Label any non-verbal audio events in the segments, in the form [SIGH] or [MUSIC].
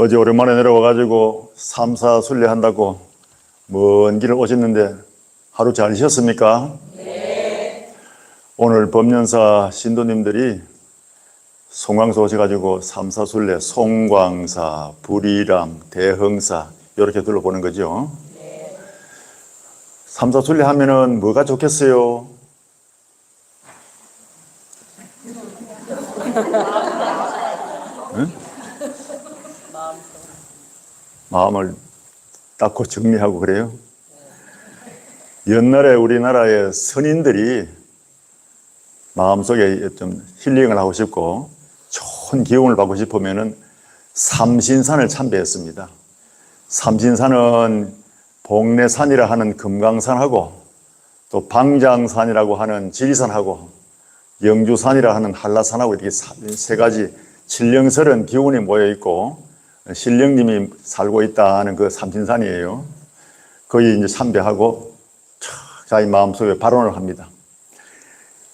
어제 오랜만에 내려와가지고 삼사 순례한다고 먼 길을 오셨는데 하루 잘 쉬었습니까? 네. 오늘 법년사 신도님들이 송광사 오셔가지고 삼사 순례 송광사, 불이람, 대흥사 이렇게 둘러보는 거죠. 삼사 순례 하면은 뭐가 좋겠어요? 마음을 닦고 정리하고 그래요. 옛날에 우리나라의 선인들이 마음속에 좀 힐링을 하고 싶고 좋은 기운을 받고 싶으면은 삼신산을 참배했습니다. 삼신산은 복례산이라 하는 금강산하고 또 방장산이라고 하는 지리산하고 영주산이라 하는 한라산하고 이렇게 사- 세 가지 칠령설은 기운이 모여 있고 신령님이 살고 있다는 그 삼신산이에요. 거기 이제 참배하고 촥 자기 마음속에 발언을 합니다.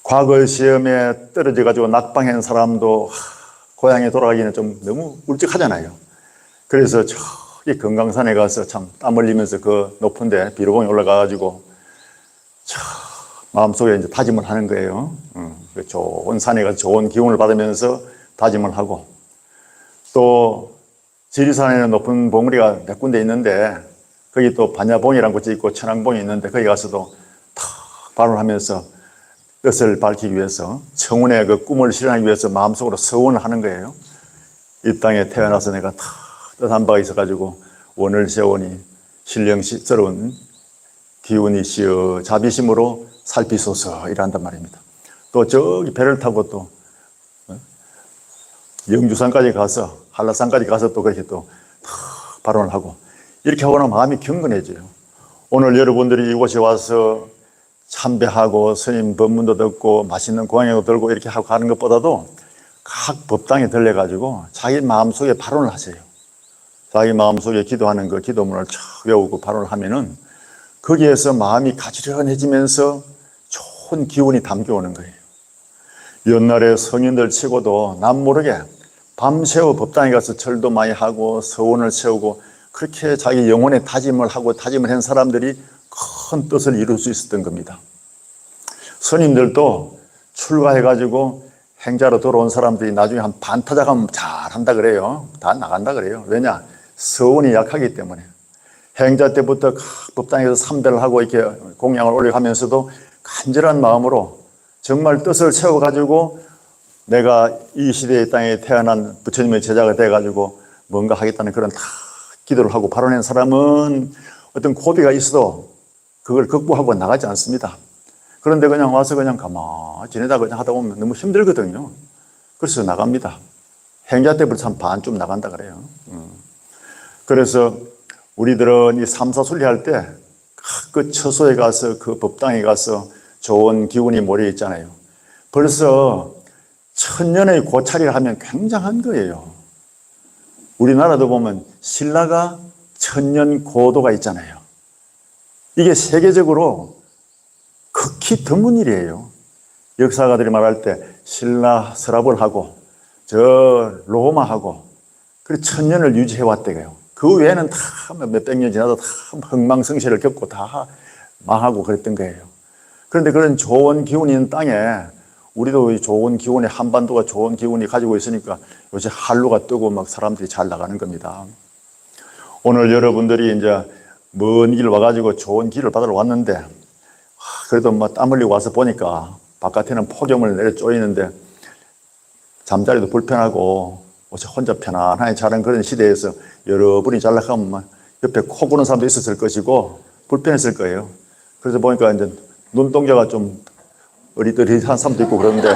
과거 시험에 떨어져 가지고 낙방한 사람도 하, 고향에 돌아가기는 좀 너무 울적하잖아요. 그래서 저기 금강산에 가서 참 땀 흘리면서 그 높은데 비로봉에 올라가 가지고 참 마음속에 이제 다짐을 하는 거예요. 음, 그 좋은 산에 가서 좋은 기운을 받으면서 다짐을 하고 또 지리산에는 높은 봉우리가 몇 군데 있는데 거기 또 반야봉이라는 곳이 있고 천왕봉이 있는데 거기 가서도 탁 발언하면서 뜻을 밝히기 위해서 청운의 그 꿈을 실현하기 위해서 마음속으로 서원을 하는 거예요. 이 땅에 태어나서 내가 다 뜻한 바가 있어가지고 원을 세우니 신령스러운 기운이 시어 자비심으로 살피소서 이란단 말입니다. 또 저기 배를 타고 또 어? 영주산까지 가서 한라산까지 가서 또 그렇게 또탁 발언을 하고 이렇게 하고 나면 마음이 경건해져요. 오늘 여러분들이 이곳에 와서 참배하고 스님 법문도 듣고 맛있는 공양도 들고 이렇게 하고 가는 것보다도 각 법당에 들려가지고 자기 마음속에 발언을 하세요. 자기 마음속에 기도하는 그 기도문을 쫙 외우고 발언을 하면은 거기에서 마음이 가지런해지면서 좋은 기운이 담겨오는 거예요. 옛날에 성인들 치고도 남 모르게 밤새워 법당에 가서 절도 많이 하고 서원을 세우고 그렇게 자기 영혼의 다짐을 하고 다짐을 한 사람들이 큰 뜻을 이룰 수 있었던 겁니다. 스님들도 출가해가지고 행자로 돌아온 사람들이 나중에 한 반타작 하면 잘한다 그래요. 다 나간다 그래요. 왜냐? 서원이 약하기 때문에. 행자 때부터 각 법당에서 삼배를 하고 이렇게 공양을 올려가면서도 간절한 마음으로 정말 뜻을 세워가지고 내가 이 시대의 땅에 태어난 부처님의 제자가 돼가지고 뭔가 하겠다는 그런 다 기도를 하고 발언한 사람은 어떤 고비가 있어도 그걸 극복하고 나가지 않습니다. 그런데 그냥 와서 그냥 가만히 지내다 그냥 하다 보면 너무 힘들거든요. 그래서 나갑니다. 행자 때부터 참 반쯤 나간다 그래요. 음. 그래서 우리들은 이 삼사순례할 때 그 처소에 가서 그 법당에 가서 좋은 기운이 몰려 있잖아요. 벌써 천년의 고찰이라 하면 굉장한 거예요. 우리나라도 보면 신라가 천년 고도가 있잖아요. 이게 세계적으로 극히 드문 일이에요. 역사가들이 말할 때 신라 서랍을 하고 저 로마하고 그 천년을 유지해 왔대요. 그 외에는 다 몇백 년 지나도 다 흥망성쇠를 겪고 다 망하고 그랬던 거예요. 그런데 그런 좋은 기운이 있는 땅에 우리도 이 좋은 기운이 한반도가 좋은 기운이 가지고 있으니까 요새 한루가 뜨고 막 사람들이 잘 나가는 겁니다. 오늘 여러분들이 이제 먼 길 와가지고 좋은 길을 받으러 왔는데 하, 그래도 뭐땀 흘리고 와서 보니까 바깥에는 폭염을 내려 쪼이는데 잠자리도 불편하고 어째 혼자 편안하게 자는 그런 시대에서 여러분이 잘 나가면 막 옆에 코 고는 사람도 있었을 것이고 불편했을 거예요. 그래서 보니까 이제 눈동자가 좀 어리더리한 사람도 있고 그런데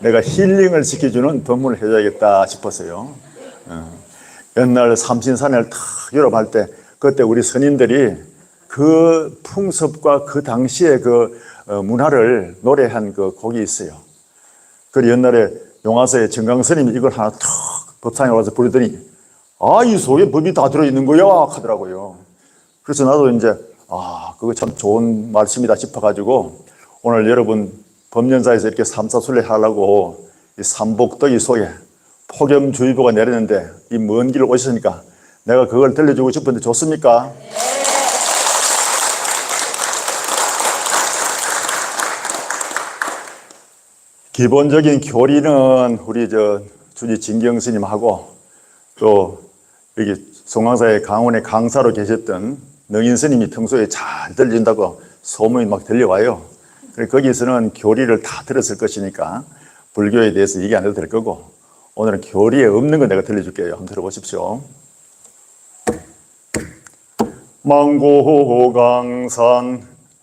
내가 힐링을 시켜주는 법문을 해줘야겠다 싶었어요. 어. 옛날 삼신산을 탁 유럽할 때 그때 우리 스님들이 그 풍습과 그 당시의 그 어, 문화를 노래한 그 곡이 있어요. 그 옛날에 정강 스님이 이걸 하나 탁 법상에 와서 부르더니 아, 이 속에 법이 다 들어있는 거야 하더라고요. 그래서 나도 이제 아, 그거 참 좋은 말씀이다 싶어가지고 오늘 여러분 법년사에서 이렇게 삼사순례 하려고 이 삼복덕이 속에 폭염주의보가 내렸는데 이 먼 길을 오셨으니까 내가 그걸 들려주고 싶은데 좋습니까? 기본적인 교리는 우리 저 주지 진경 스님하고 또 여기 송강사의 강원의 강사로 계셨던 능인 스님이 평소에 잘 들린다고 소문이 막 들려와요. 거기서는 교리를 다 들었을 것이니까 불교에 대해서 얘기 안 해도 될 거고 오늘은 교리에 없는 거 내가 들려줄게요. 한번 들어보십시오. 망고강산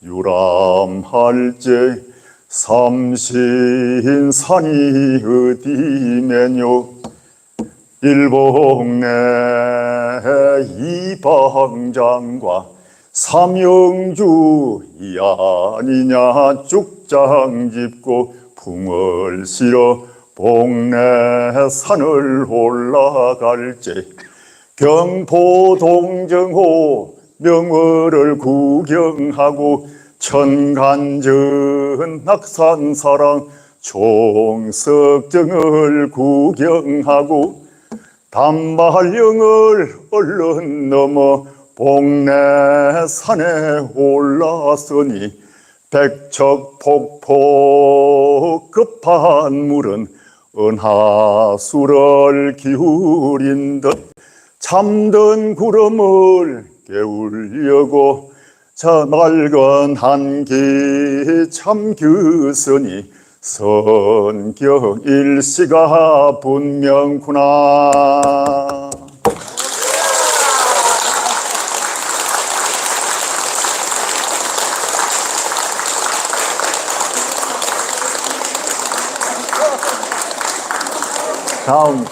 유람할제 삼신산이 어디면요 일봉내 이방장과 삼영주 이 아니냐 쭉장 짚고 풍을 실어 봉내 산을 올라갈제 경포 동정호 명월을 구경하고 천간전 낙산사랑 총석정을 구경하고 단발령을 얼른 넘어 봉내산에 올라서니 백척 폭포 급한 물은 은하수를 기울인 듯 잠든 구름을 깨우려고 저 맑은 한기 참 규선이 성경 일시가 분명구나. 다음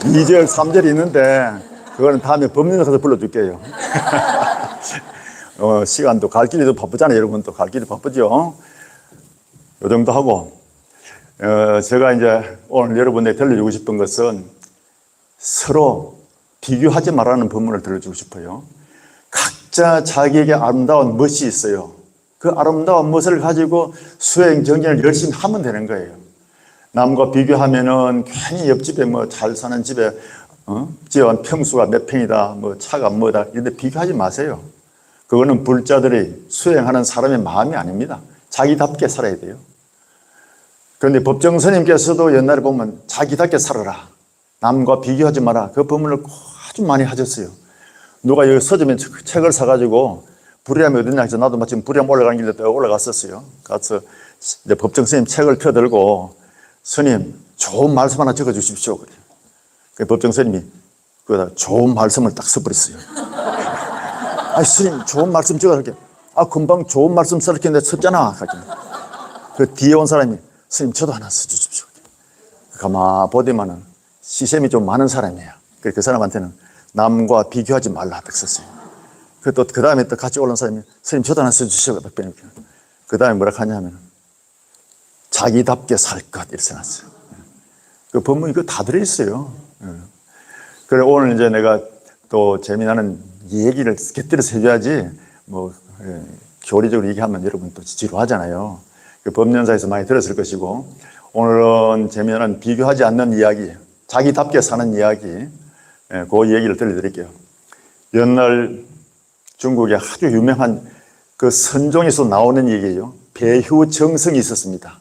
2절, 3절이 있는데 그거는 다음에 법륜에 가서 불러줄게요. [LAUGHS] 어, 시간도 갈 길이 도 바쁘잖아요. 여러분 또 갈 길이 바쁘죠. 요 정도 하고 어, 제가 이제 오늘 여러분에게 들려주고 싶은 것은 서로 비교하지 말라는 법문을 들려주고 싶어요. 각자 자기에게 아름다운 멋이 있어요. 그 아름다운 멋을 가지고 수행 정진을 열심히 하면 되는 거예요. 남과 비교하면은 괜히 옆집에 뭐 잘 사는 집에 어? 집안 평수가 몇 평이다, 뭐 차가 뭐다 이런데 비교하지 마세요. 그거는 불자들이 수행하는 사람의 마음이 아닙니다. 자기답게 살아야 돼요. 그런데 법정 스님께서도 옛날에 보면 자기답게 살아라. 남과 비교하지 마라. 그 법문을 아주 많이 하셨어요. 누가 여기 서점에 책을 사가지고 불이람이 어딨냐 해서 나도 마침 불이람 올라가는 길에 또 올라갔었어요. 가서 이제 법정 스님 책을 펴들고 스님 좋은 말씀 하나 적어 주십시오. 그래요. 그 법정 스님이 그다 좋은 말씀을 딱 써버렸어요. 아 스님 좋은 말씀 적어 이렇게 아 금방 좋은 말씀 내 썼잖아. 그 뒤에 온 사람이 스님 저도 하나 써주십시오. 가마 보더만은 시샘이 좀 많은 사람이에요. 그래서 그 사람한테는 남과 비교하지 말라 딱 썼어요. 그또그 다음에 또 같이 올라온 사람이 스님 저도 하나 써주시오. 그 다음에 뭐라 하냐면 자기답게 살 것 이렇게 써놨어요. 그 법문이 그다 들어있어요. 예. 그래 오늘 이제 내가 또 재미나는 얘기를 곁들여서 해줘야지 뭐 예, 교리적으로 얘기하면 여러분 또 지루하잖아요. 그 법연사에서 많이 들었을 것이고 오늘은 재미나는 비교하지 않는 이야기, 자기답게 사는 이야기, 예, 그 얘기를 들려드릴게요. 옛날 중국에 아주 유명한 그 선종에서 나오는 얘기예요. 배휴정성이 있었습니다.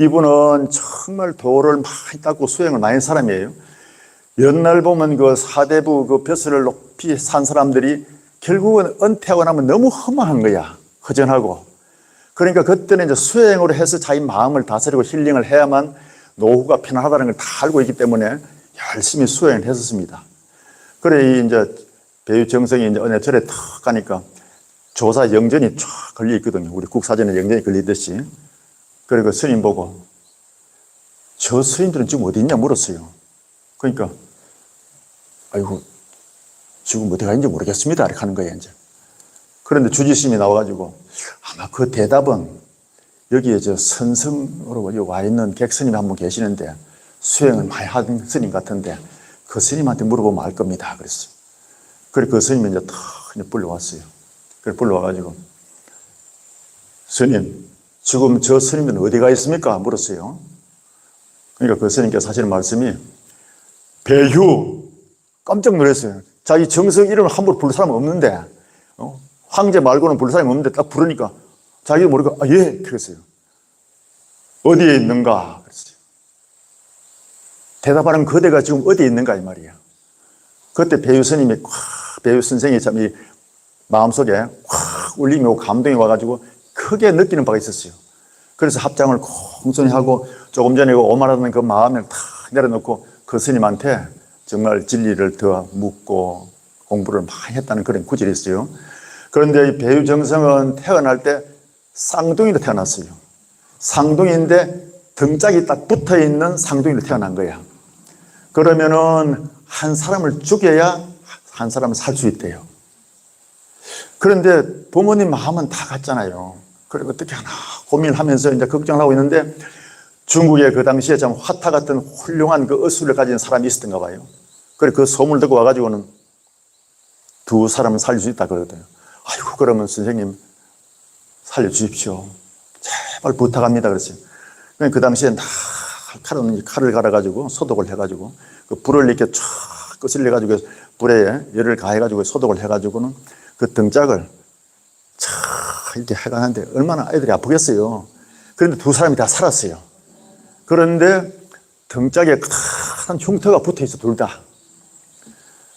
이분은 정말 도를 많이 닦고 수행을 많이 한 사람이에요. 옛날 보면 그 사대부 그 벼슬을 높이 산 사람들이 결국은 은퇴하고 나면 너무 허망한 거야. 허전하고. 그러니까 그때는 이제 수행으로 해서 자기 마음을 다스리고 힐링을 해야만 노후가 편안하다는 걸 다 알고 있기 때문에 열심히 수행을 했었습니다. 그래, 이제 배유 정성이 이제 어느 절에 탁 가니까 조사 영전이 쫙 걸려 있거든요. 우리 국사전에 영전이 걸리듯이. 그리고 스님 보고 저 스님들은 지금 어디 있냐 물었어요. 그러니까 아이고 지금 어디 가는지 모르겠습니다. 이렇게 하는 거예요 이제. 그런데 주지스님이 나와가지고 아마 그 대답은 여기에 저 선성으로 와 있는 객스님이 한분 계시는데 수행을 많이 하는 스님 같은데 그 스님한테 물어보면 알 겁니다. 그랬어요. 그래 그 스님이 이제 탁 이제 불러왔어요. 그래 불러와가지고 스님 지금 저 스님은 어디 가 있습니까? 물었어요. 그러니까 그 스님께서 하시는 말씀이 배휴 깜짝 놀랐어요. 자기 정성 이름을 함부로 부를 사람 없는데 어? 황제 말고는 부를 사람이 없는데 딱 부르니까 자기도 모르고 아, 예 그랬어요. 어디에 있는가 그랬어요. 대답하는 그대가 지금 어디에 있는가 이 말이에요. 그때 배유 스님이 콱 배유 선생이 참 이 마음속에 확 울림이 오고 감동이 와가지고 크게 느끼는 바가 있었어요. 그래서 합장을 공손히 하고 조금 전에 그 오만하던 그 마음을 다 내려놓고 그 스님한테 정말 진리를 더 묻고 공부를 많이 했다는 그런 구절이 있어요. 그런데 이 배유 정성은 태어날 때 쌍둥이로 태어났어요. 쌍둥이인데 등짝이 딱 붙어 있는 쌍둥이로 태어난 거야. 그러면은 한 사람을 죽여야 한 사람을 살 수 있대요. 그런데 부모님 마음은 다 같잖아요. 그리고 어떻게 하나 고민하면서 이제 걱정을 하고 있는데 중국에 그 당시에 참 화타 같은 훌륭한 그 어수를 가진 사람이 있었던가 봐요. 그래 그 소문을 듣고 와가지고는 두 사람을 살릴 수 있다 그러거든요. 아이고 그러면 선생님 살려주십시오. 제발 부탁합니다 그랬어요. 그그 당시에 다 칼은 칼을 갈아가지고 소독을 해가지고 그 불을 이렇게 쫙 거슬려 가지고 불에 열을 가해가지고 소독을 해가지고는 그 등짝을 쫙 이렇게 해가는데 얼마나 아이들이 아프겠어요. 그런데 두 사람이 다 살았어요. 그런데 등짝에 큰 흉터가 붙어 있어 둘 다.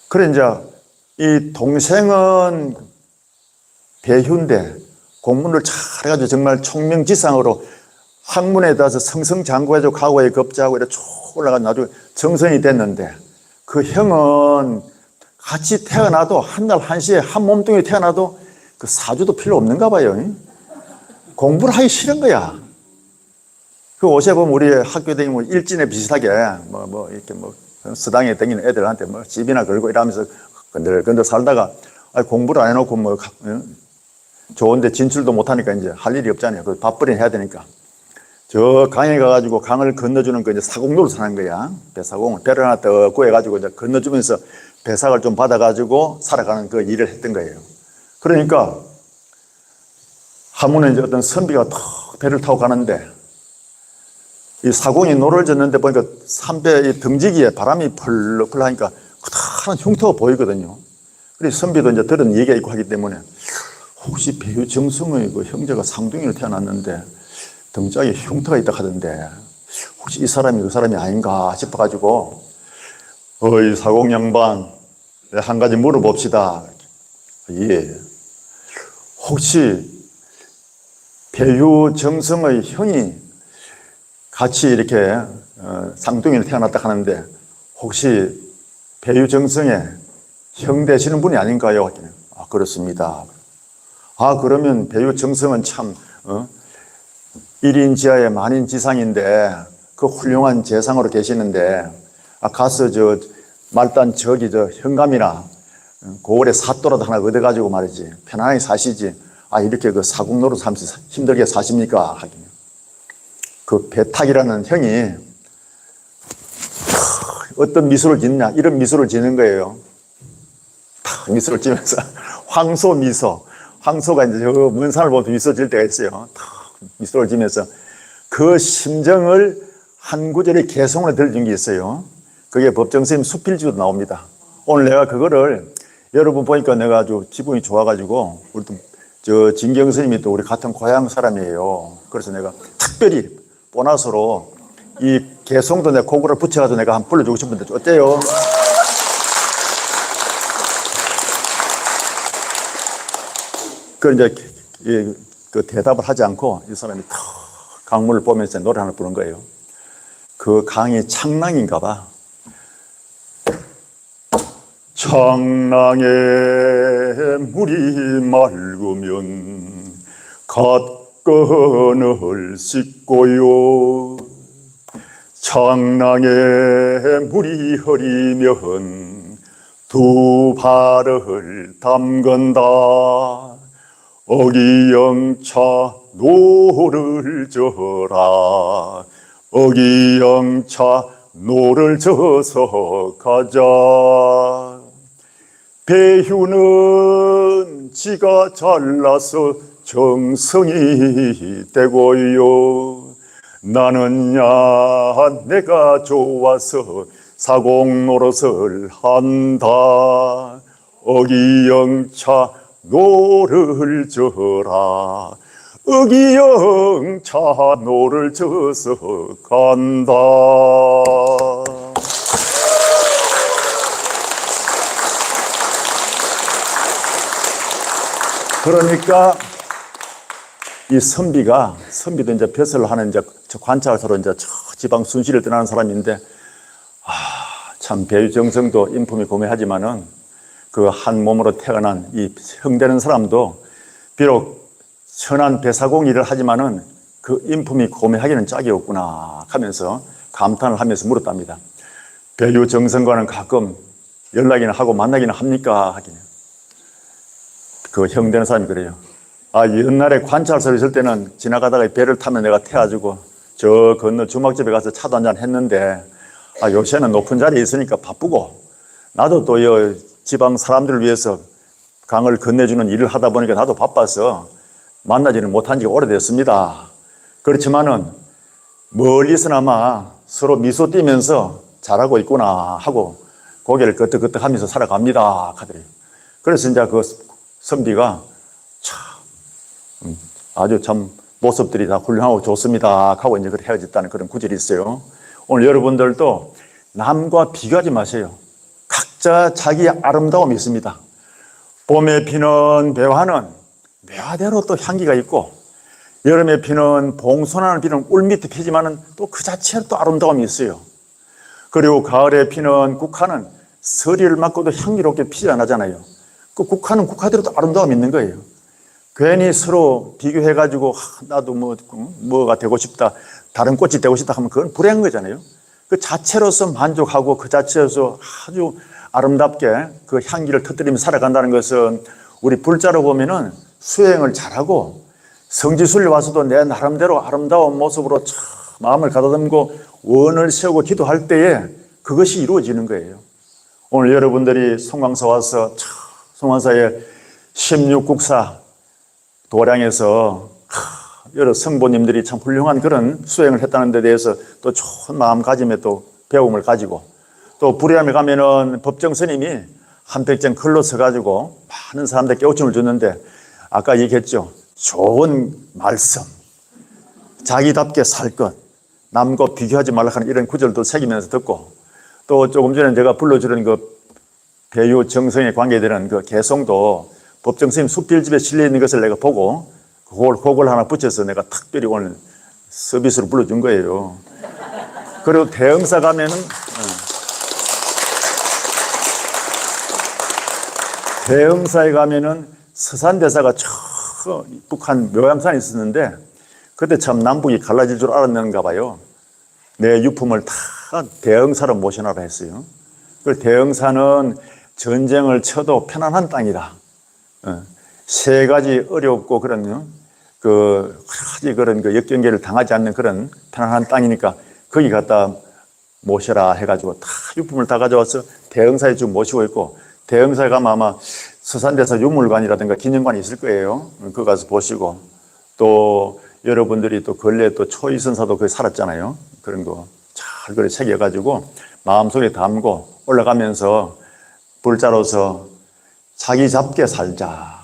그래 이제 이 동생은 배휴인데 공문을 잘 해가지고 정말 총명지상으로 학문에 따라서 성성장구해가지고 과거에 급제하고 이렇게 쭉 올라가서 나중에 정성이 됐는데 그 형은 같이 태어나도 한 날 한시에 한 몸뚱이 태어나도 그 사주도 필요 없는가 봐요. 공부를 하기 싫은 거야. 그 옷에 보면 우리 학교 다니면 뭐 일진에 비슷하게 뭐, 뭐, 이렇게 뭐, 서당에 다니는 애들한테 뭐 집이나 걸고 이러면서 건들건들 살다가 아니, 공부를 안 해놓고 뭐? 좋은데 진출도 못하니까 이제 할 일이 없잖아요. 그 밥벌이 해야 되니까. 저 강에 가가지고 강을 건너주는 그 이제 사공로를 사는 거야. 배사공을 배를 하나 더 구해가지고 이제 건너주면서 배삭을 좀 받아가지고 살아가는 그 일을 했던 거예요. 그러니까 한 번에 이제 어떤 선비가 턱 배를 타고 가는데 이 사공이 노를 젓는데 보니까 삼배 이 등지기에 바람이 펄럭펄럭 하니까 커다란 흉터가 보이거든요. 그래서 선비도 이제 들은 얘기가 있고 하기 때문에 혹시 배우 정승의 그 형제가 상둥이로 태어났는데 등짝에 흉터가 있다 하던데 혹시 이 사람이 그 사람이 아닌가 싶어가지고 어이 사공 양반 네, 한 가지 물어봅시다. 예. 혹시 배유 정성의 형이 같이 이렇게 어, 쌍둥이로 태어났다 하는데 혹시 배유 정성의 형 되시는 분이 아닌가요? 아 그렇습니다. 아 그러면 배유 정성은 참 어? 일인지하에 만인 지상인데 그 훌륭한 재상으로 계시는데 아 가서 저 말단 저기 저 현감이나 고을에 사또라도 하나 얻어가지고 말이지. 편안하게 사시지. 아 이렇게 그 사국노로 삼면서 힘들게 사십니까? 하긴 그 배탁이라는 형이 어떤 미소를 짓냐? 이런 미소를 짓는 거예요. 탁 미소를 지면서 [LAUGHS] 황소 미소. 황소가 이제 저먼 산을 보면 미소 질 때가 있어요. 탁 미소를 지면서 그 심정을 한 구절의 개성으로 들려준 게 있어요. 그게 법정스님 수필지도 나옵니다. 오늘 내가 그거를 여러분 보니까 내가 아주 기분이 좋아가지고 우리 또저 진경 스님이 또 우리 같은 고향 사람이에요. 그래서 내가 특별히 보너스로 이 개성도 내 곡으로 붙여가지고 내가 한번 불러주고 싶은데 어때요? 그 이제 이, 그 대답을 하지 않고 이 사람이 탁 강물을 보면서 노래 하나 부른 거예요. 그 강이 창랑인가 봐. 창랑에 물이 맑으면 갓건을 씻고요. 창랑에 물이 흐리면 두 발을 담근다. 어기영차 노를 져라. 어기영차 노를 져서 가자 배휴는 지가 잘나서 정성이 되고요. 나는야 내가 좋아서 사공 노릇을 한다. 어기영차 노를 져라. 어기영차 노를 져서 간다 그러니까 이 선비가 선비도 이제 벼슬을 하는 이제 저 관찰사로 이제 저 지방 순시를 떠나는 사람인데 아 참 배유정성도 인품이 고매하지만은 그 한 몸으로 태어난 이 형되는 사람도 비록 천한 배사공 일을 하지만은 그 인품이 고매하기는 짝이 없구나 하면서 감탄을 하면서 물었답니다. 배유정성과는 가끔 연락이나 하고 만나기는 합니까? 하기는. 그 형 되는 사람이 그래요. 아, 옛날에 관찰소에 있을 때는 지나가다가 배를 타면 내가 태워주고 저 건너 주막집에 가서 차도 한잔 했는데 아, 요새는 높은 자리에 있으니까 바쁘고 나도 또 이 지방 사람들을 위해서 강을 건네주는 일을 하다 보니까 나도 바빠서 만나지는 못한 지가 오래됐습니다. 그렇지만은 멀리서나마 서로 미소 띄면서 잘하고 있구나 하고 고개를 끄덕끄덕 하면서 살아갑니다. 하더래요. 그래서 이제 그 선비가 참 음, 아주 참 모습들이 다 훌륭하고 좋습니다. 하고 이제 그 헤어졌다는 그런 구절이 있어요. 오늘 여러분들도 남과 비교하지 마세요. 각자 자기 아름다움이 있습니다. 봄에 피는 배화는 배화대로 또 향기가 있고 여름에 피는 봉선하는 비는 꿀 밑에 피지만은 또 그 자체로 또 아름다움이 있어요. 그리고 가을에 피는 국화는 서리를 맞고도 향기롭게 피지 않잖아요. 그 국화는 국화대로 또 아름다움이 있는 거예요. 괜히 서로 비교해가지고 하, 나도 뭐 뭐가 되고 싶다, 다른 꽃이 되고 싶다 하면 그건 불행한 거잖아요. 그 자체로서 만족하고 그 자체로서 아주 아름답게 그 향기를 터뜨리며 살아간다는 것은 우리 불자로 보면은 수행을 잘하고 성지순례 와서도 내 나름대로 아름다운 모습으로 참 마음을 가다듬고 원을 세우고 기도할 때에 그것이 이루어지는 거예요. 오늘 여러분들이 송광사 와서 참 송광사의 16국사 도량에서 여러 성보님들이 참 훌륭한 그런 수행을 했다는 데 대해서 또 좋은 마음가짐에 또 배움을 가지고 또 불의함에 가면은 법정 스님이 한 백장 글로 서가지고 많은 사람들 깨우침을 줬는데 아까 얘기했죠. 좋은 말씀, 자기답게 살 것, 남과 비교하지 말라 하는 이런 구절도 새기면서 듣고 또 조금 전에 제가 불러주는 그 배유 정성에 관계되는 그 개성도 법정 스님 숲길집에 실려 있는 것을 내가 보고 그걸, 그걸 하나 붙여서 내가 특별히 오늘 서비스로 불러준 거예요. 그리고 대흥사 가면은, 어. 대흥사에 가면은 서산대사가 저 북한 묘양산에 있었는데 그때 참 남북이 갈라질 줄 알았는가 봐요. 내 유품을 다 대흥사로 모셔놔라 했어요. 그 대흥사는 전쟁을 쳐도 편안한 땅이다. 어. 세 가지 어렵고 그런 그 가지 그런 그 역경계를 당하지 않는 그런 편안한 땅이니까 거기 갖다 모셔라 해가지고 다 유품을 다 가져와서 대흥사에 좀 모시고 있고 대흥사에 가면 아마 서산대사 유물관이라든가 기념관이 있을 거예요. 그거 가서 보시고 또 여러분들이 또 근래 또 초이선사도 거기 살았잖아요. 그런 거 잘 그래 새겨가지고 마음속에 담고 올라가면서 불자로서 자기 잡게 살자.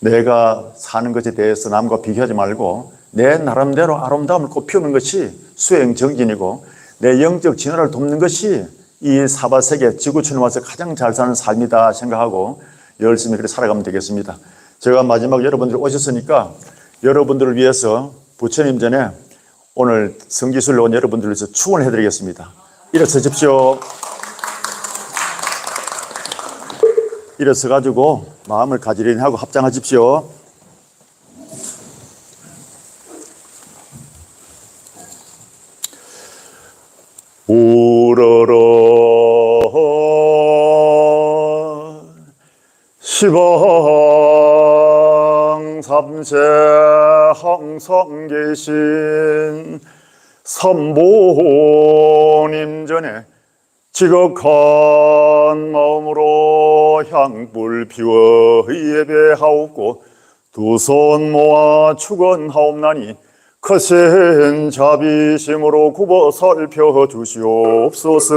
내가 사는 것에 대해서 남과 비교하지 말고 내 나름대로 아름다움을 꽃피우는 것이 수행 정진이고 내 영적 진화를 돕는 것이 이 사바세계 지구촌에 와서 가장 잘 사는 삶이다 생각하고 열심히 그렇게 살아가면 되겠습니다. 제가 마지막 여러분들 오셨으니까 여러분들을 위해서 부처님 전에 오늘 성지순례 온 여러분들을 위해서 축원을 해드리겠습니다. 일어서십시오. 일어서 가지고 마음을 가지런히 하고 합장하십시오. 우러러 시방 삼세 항상 계신 삼보님 전에 지극한 마음으로 향불 피워 예배하옵고 두 손 모아 축원하옵나니 크신 자비심으로 굽어 살펴주시옵소서.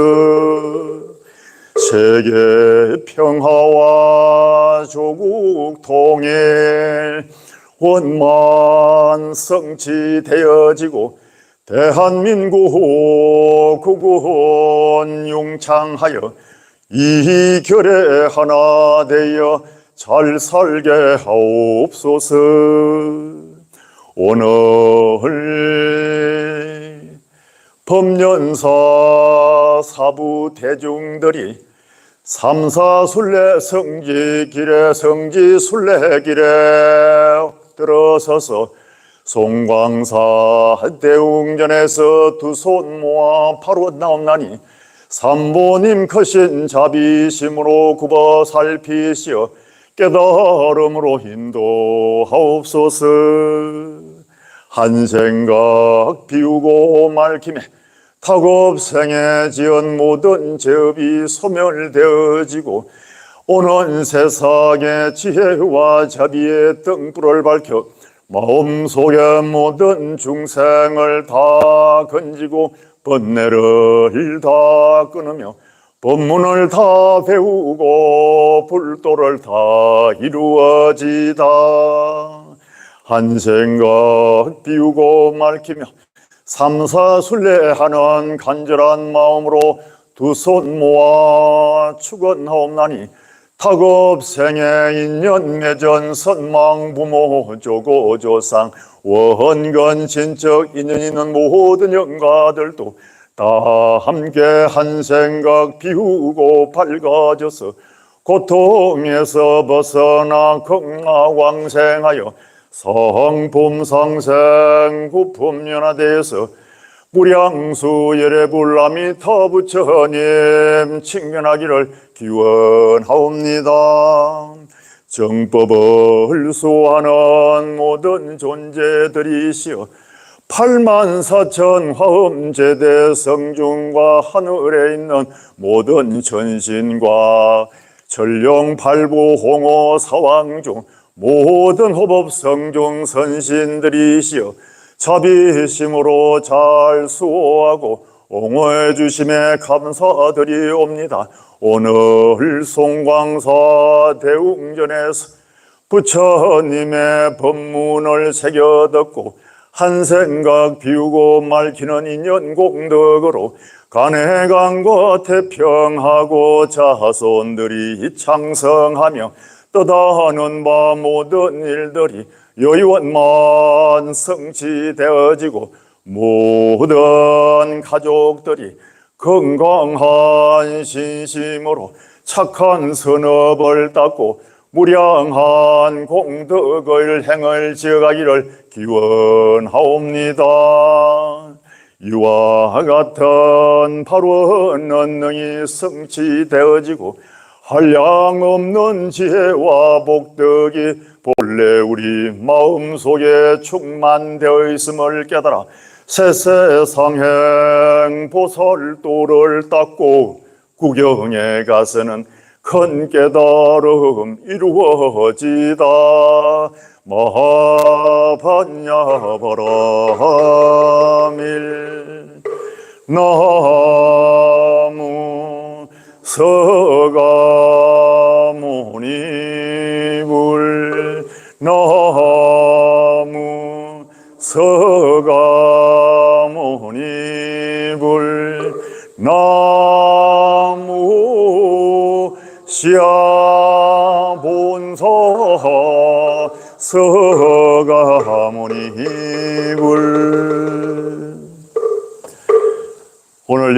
세계 평화와 조국 통일 원만 성취되어지고 대한민국 국군 용창하여 이 결에 하나 되어 잘 살게 하옵소서. 오늘 법년사 사부 대중들이 삼사순례 성지길에 성지순례길에 들어서서 송광사 대웅전에서 두 손 모아 바로 나옵나니 삼보님 크신 자비심으로 굽어 살피시어 깨달음으로 인도하옵소서. 한 생각 비우고 말김에 탁업생에 지은 모든 죄업이 소멸되어지고 오는 세상의 지혜와 자비의 등불을 밝혀 마음속의 모든 중생을 다 건지고 번뇌를 다 끊으며 법문을 다 배우고 불도를 다 이루어지다. 한 생각 비우고 말키며 삼사순례하는 간절한 마음으로 두 손 모아 축원하옵나니 타급생의 인연 맺은 선망 부모 조고 조상 원건 진적 인연 있는 모든 영가들도 다 함께 한 생각 비우고 밝아져서 고통에서 벗어나 건강왕생하여 성품 상생 구품연화돼서 무량수 열의 불남이 터부처님 칭면하기를 기원하옵니다. 정법을 수하는 모든 존재들이시여 8만 4천 화엄제대 성중과 하늘에 있는 모든 전신과 전령 발부 홍호 사왕중 모든 호법 성중 선신들이시여 자비심으로 잘 수호하고 옹호해 주심에 감사드리옵니다. 오늘 송광사 대웅전에서 부처님의 법문을 새겨 듣고 한 생각 비우고 말키는 인연 공덕으로 간해강과 태평하고 자손들이 창성하며 떠다는 바 모든 일들이 여의원만 성취되어지고 모든 가족들이 건강한 신심으로 착한 선업을 닦고 무량한 공덕을 행을 지어가기를 기원하옵니다. 이와 같은 바로는 능이 성취되어지고 한량없는 지혜와 복덕이 본래 우리 마음속에 충만되어 있음을 깨달아 세세상행 보살도를 닦고 구경에 가서는 큰 깨달음 이루어지다. 마반야바라밀 나무 서가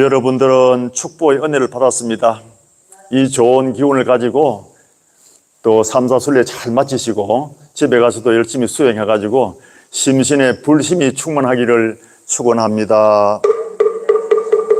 여러분들은 축복의 은혜를 받았습니다. 이 좋은 기운을 가지고 또 삼사순례 잘 마치시고 집에 가서도 열심히 수행해가지고 심신의 불심이 충만하기를 축원합니다.